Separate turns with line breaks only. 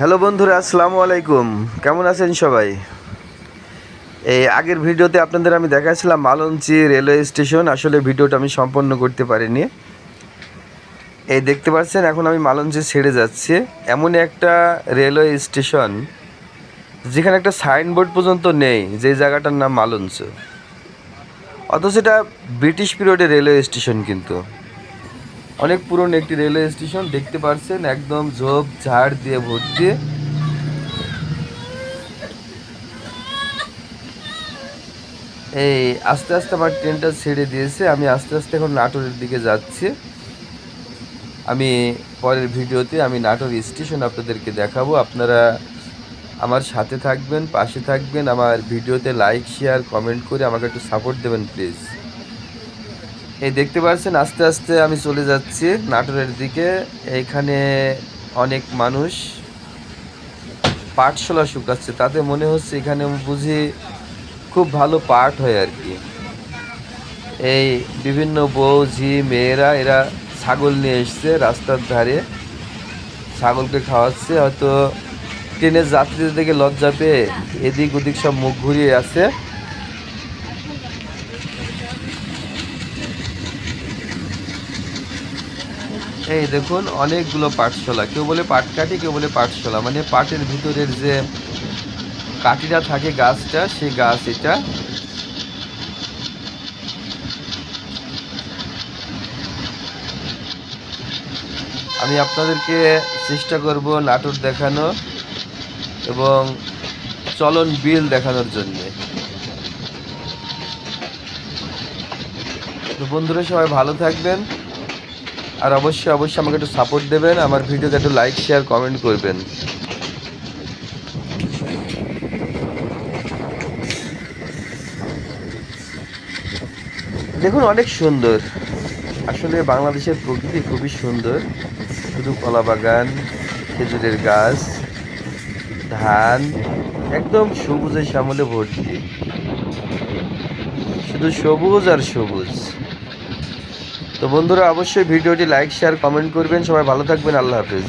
Hello বন্ধুরা, আসসালামু আলাইকুম। কেমন আছেন সবাই? এই আগের ভিডিওতে আপনাদের আমি দেখাচ্ছিলাম মালঞ্চি রেলওয়ে স্টেশন। আসলে ভিডিওটা আমি সম্পন্ন করতে পারিনি। এই দেখতে পাচ্ছেন, এখন আমি মালঞ্চি ছেড়ে যাচ্ছি। এমন একটা রেলওয়ে স্টেশন, যেখানে একটা সাইনবোর্ড পর্যন্ত নেই, যে জায়গাটার নাম মালঞ্চ। অথচ এটা ব্রিটিশ পিরিয়ডের রেলওয়ে স্টেশন কিন্তু। অনেক পুরনো একটি রেলওয়ে স্টেশন, দেখতে পাচ্ছেন একদম ঝোপ ঝাড় দিয়ে ভর্তি। এই, আস্তে আস্তে আমার ট্রেনটা ছেড়ে দিয়েছে, আমি আস্তে আস্তে এখন নাটোরের দিকে যাচ্ছি। আমি পরের ভিডিওতে আমি নাটোর স্টেশন আপনাদেরকে দেখাবো। আপনারা আমার সাথে থাকবেন, পাশে থাকবেন, আমার ভিডিওতে লাইক শেয়ার কমেন্ট করে আমাকে একটু সাপোর্ট দেবেন প্লিজ এই দেখতে পাচ্ছেন, আস্তে আস্তে আমি চলে যাচ্ছি নাটোরের দিকে। এখানে অনেক মানুষ পাটশোলা শুকাচ্ছে। তাতে মনে হচ্ছে এখানে বুঝি খুব ভালো পাট হয় আর কি। এই বিভিন্ন বউ, ঝি, মেয়েরা, এরা ছাগল নিয়ে এসছে রাস্তার ধারে। ছাগলকে খাওয়াচ্ছে, হয়তো ট্রেনের যাত্রীদের দেখে লজ্জা পেয়ে এদিক ওদিক সব মুখ ঘুরিয়ে আছে। এই দেখুন, অনেকগুলো পাটশোলা কেউ বলে পাটকাঠি, কেউ বলে পাটশোলা মানে পাটের ভিতরের যে কাঠিটা থাকে গাছটা, সেই গাছ এটা। আমি আপনাদেরকে চেষ্টা করব নাটক দেখানো এবং চলন বিল দেখানোর জন্যে। বন্ধুরা, সবাই ভালো থাকবেন। আর অবশ্যই অবশ্যই আমাকে একটু সাপোর্ট দেবেন, আমার ভিডিওতে একটু লাইক শেয়ার কমেন্ট করবেন। দেখুন, অনেক সুন্দর। আসলে বাংলাদেশের প্রকৃতি খুবই সুন্দর। শুধু কলা বাগান, খেজুরের গাছ, ধান, একদম সবুজের শ্যামলে ভর্তি। শুধু সবুজ আর সবুজ। তো বন্ধুরা অবশ্যই ভিডিওটি লাইক শেয়ার কমেন্ট করবেন। সবাই ভালো থাকবেন। আল্লাহ হাফেজ।